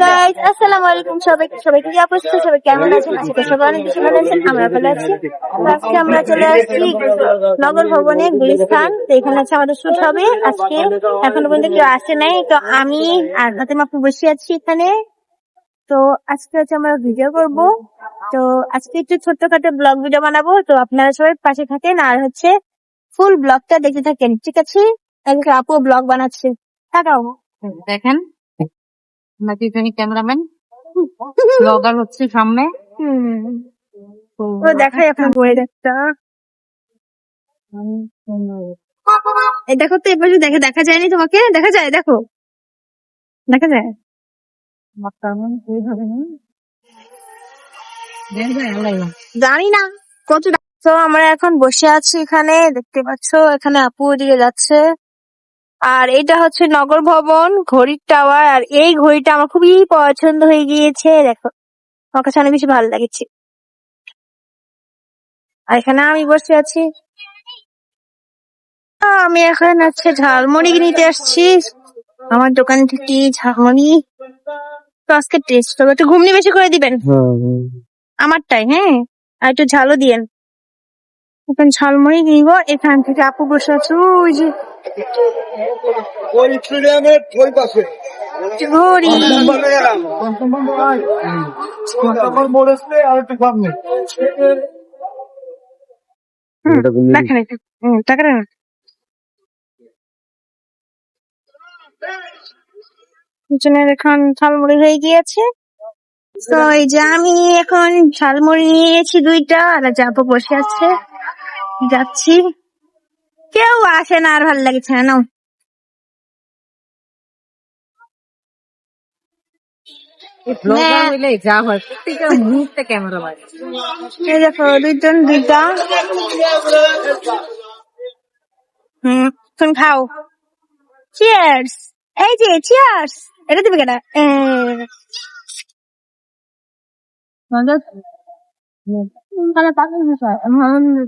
Guys আসসালামু আলাইকুম সবাইকে সবাইকে কি অবস্থা সবাই কেমন আছেন? আশা করি সবাই অনেক বেশি ভালো আছেন। আমরা ভালো আছি। আজকে আমরা চলে আসছি নগর ভবনে গুলিস্তান। তো এখানে আছে আমাদের শুট হবে। আজকে এখনও পর্যন্ত কেউ আসে নাই। তো আমি আর ফাতেমা আপু বসে আছি এখানে। তো আজকে হচ্ছে আমরা ভিডিও করব। তো আজকে একটু ছোট্টখাটো ব্লগ ভিডিও বানাবো। তো আপনারা সবাই পাশে থাকেন। আর হচ্ছে ফুল ব্লগটা দেখতে থাকেন। ঠিক আছে? আপু ব্লগ বানাচ্ছে। তাকাও। দেখেন। নাকি এখানে ক্যামেরাম্যান? ব্লগার হচ্ছে সামনে। দেখাই এখন বই একটা এই দেখো তো এবার দেখে, দেখা যায়নি তোমাকে? দেখা যায়, দেখো। দেখা যায়? জানি না, কত আমরা এখন বসে আছি এখানে, দেখতে পাচ্ছ, এখানে আপু ওদিকে যাচ্ছে। আর এটা হচ্ছে নগর ভবন ঘড়ির টাওয়ার আর এই ঘড়িটা আমার খুবই পছন্দ হয়ে গিয়েছে দেখো। আমার কাছে অনেক বেশি ভালো লাগছে। আর এখানে আমি বসে আছি। আমি এখন হচ্ছে ঝালমুড়ি নিতে আসছি। আমার দোকান থেকে ঝালমুড়ি। তো আজকে টেস্ট করব একটু ঘুমনি বেশি করে দিবেন? আমারটাই হ্যাঁ? আর একটু ঝালও দিয়েন। এখন ঝালমুড়ি নিব। এখান থেকে আপু বসে আছে। ওই যে ওই স্টেডিয়ামের ওই পাশে দেখেন একটু। টাকা। পিছনের এখন ঝালমুড়ি হয়ে গিয়েছে। তো এই যে আমি এখন ঝালমুড়ি নিয়ে নিয়েছি দুইটা আর যাব বসে আছে। যাচ্ছি। কেউ আসে না আর ভালো লাগছে না হয় দেখো দুইজন দুইটা হুম তুমি খাও চিয়ার্স এই যে চিয়ার্স এটা দিবে কেনা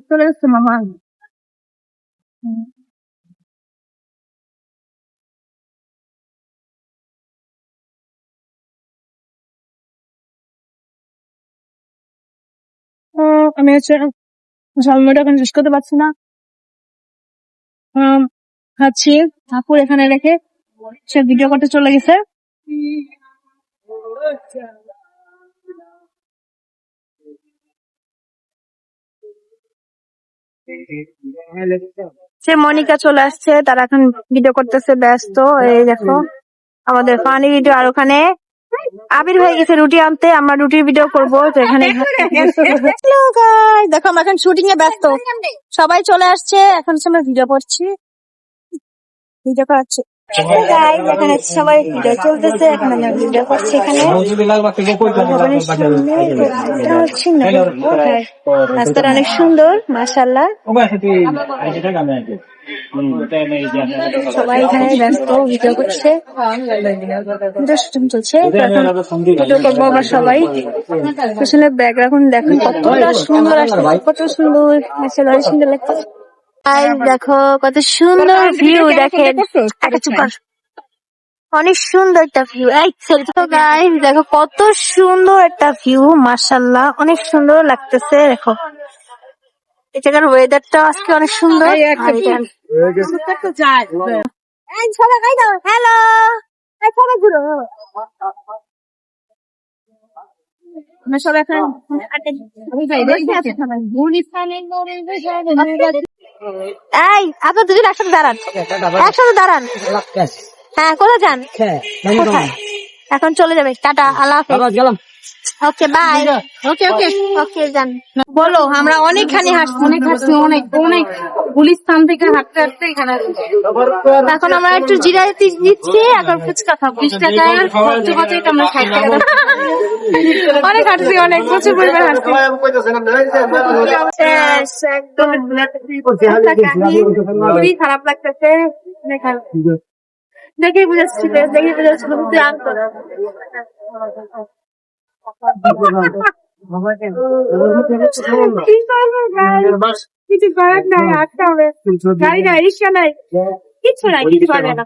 চলে এসছে মামা উম, আমি হচ্ছে ঝালমুড়িটা এখন শেষ করতে পারছি না। উম, খাচ্ছি ঠাকুর এখানে রেখে সে ভিডিও করতে চলে গেছে। সে মনিকা চলে আসছে তারা এখন ভিডিও করতেছে ব্যস্ত এই দেখো। আমাদের ফানি ভিডিও আর ওখানে আবির হয়ে গেছে রুটি আনতে আমরা রুটির ভিডিও করব তো এখানে দেখো আমরা এখন শুটিং এ ব্যস্ত। সবাই চলে আসছে এখন সে আমরা ভিডিও করছি। ভিডিও করাচ্ছি। এখানে সবাই ভিডিও চলতেছে। রাস্তাটা অনেক সুন্দর মাশাল্লাহ সবাই এখানে ব্যস্ত, ভিডিও করছে। চলছে ভিডিও করব আমরা সবাই। পেছনে ব্যাকগ্রাউন্ড দেখুন কতটা সুন্দর আসছে, কত সুন্দর। সুন্দর লাগছে। Guys, দেখো কত সুন্দর ভিউ দেখেন। কর। অনেক সুন্দর একটা ভিউ এই সেলফি তো গাইস দেখো কত সুন্দর একটা ভিউ মাশাআল্লাহ অনেক সুন্দর লাগতেছে দেখো। জায়গার ওয়েদারটা আজকে অনেক সুন্দর। এই সবাই গাই দাও। হ্যালো এই সবাই ঘুরো। আমরা সবাই এখন। এই আপনার দুজন একসাথে দাঁড়ান। একসাথে দাঁড়ান। হ্যাঁ কোথায় যান? কোথায়? এখন চলে যাবে। টাটা আল্লাহ হাফেজ। ওকে বাই ওকে ওকে ওকে যান বলো আমরা অনেকখানি হাঁটছি অনেক হাসছি অনেক অনেক গুলিস্তান থেকে হাঁটতে হাঁটতে এখানে এখন আমরা একটু জিরা দিচ্ছি এখন ফুচকা খাব। বিশ টাকার খরচ বাঁচে আমরা ষাট টাকা অনেক হাঁটছি অনেক প্রচুর পরিমাণ হাঁটছি। একদম। খুবই খারাপ লাগতেছে। দেখে বুঝাচ্ছি দেখে বুঝাচ্ছি কি করব? কিছু করার নাই হাঁটতে হবে গাড়ি নাই রিক্সা নাই কিছু নাই কিছু পারবে না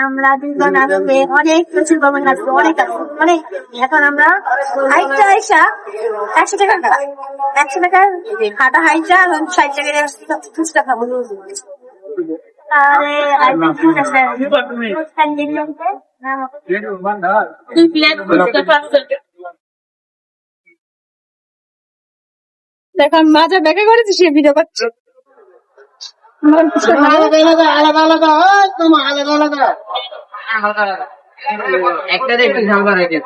আমরা দুজন আসবে অনেক প্রচুর গরমে আসবে অনেক অনেক এখন আমরা হাইটটা আইসা একশো টাকা একশো টাকা হাটা হাইটটা এবং ষাট টাকা ফুচকা খাব দুই প্লেট ফুচকা এখন মাজা ব্যাগে করেছি সে ভিডিও করছে আলাদা আলাদা আলাদা আলাদা আলাদা আলাদা ভিডিও করেছি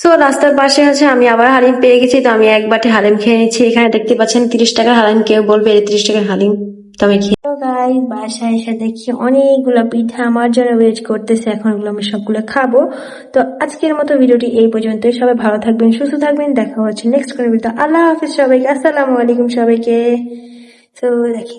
সো রাস্তার পাশে আছে আমি আবার হালিম পেয়ে গেছি, তো আমি এক বাটি হালিম খেয়ে নিচ্ছি। এখানে দেখতে পাচ্ছেন তিরিশ টাকার হালিম, কেউ বলবে তিরিশ টাকার হালিম, তো আমি খেয়ে গাই বাসায় এসে দেখি অনেকগুলো পিঠা আমার জন্য ওয়েট করতেছে, এখন ওগুলো আমি সবগুলো খাব। তো আজকের মতো ভিডিওটি এই পর্যন্তই। সবাই ভালো থাকবেন, সুস্থ থাকবেন। দেখা হচ্ছে নেক্সট কোনো ভিডিও আল্লাহ হাফিজ সবাইকে। আসসালামু আলাইকুম সবাইকে। তো দেখি।